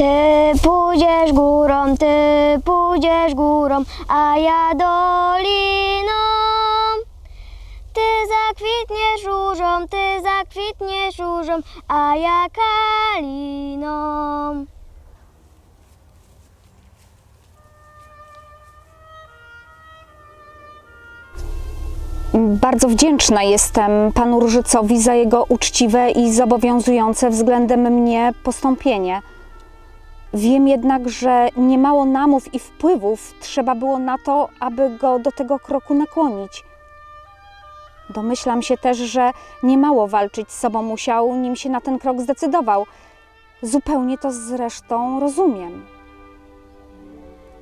Ty pójdziesz górą, ty pójdziesz górą, a ja doliną. Ty zakwitniesz różą, ty zakwitniesz różą, a ja kaliną. Bardzo wdzięczna jestem panu Różycowi za jego uczciwe i zobowiązujące względem mnie postąpienie. Wiem jednak, że niemało namów i wpływów trzeba było na to, aby go do tego kroku nakłonić. Domyślam się też, że niemało walczyć z sobą musiał, nim się na ten krok zdecydował. Zupełnie to zresztą rozumiem.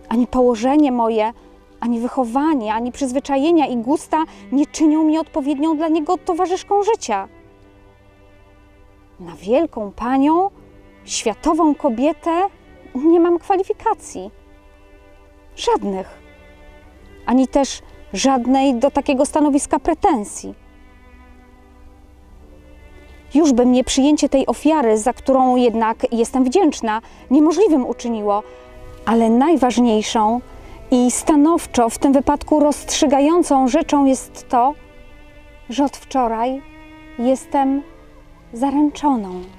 Ani położenie moje, ani wychowanie, ani przyzwyczajenia i gusta nie czynią mnie odpowiednią dla niego towarzyszką życia. Na wielką panią, światową kobietę nie mam kwalifikacji. Żadnych. Ani też żadnej do takiego stanowiska pretensji. Już by mnie przyjęcie tej ofiary, za którą jednak jestem wdzięczna, niemożliwym uczyniło, ale najważniejszą i stanowczo w tym wypadku rozstrzygającą rzeczą jest to, że od wczoraj jestem zaręczoną.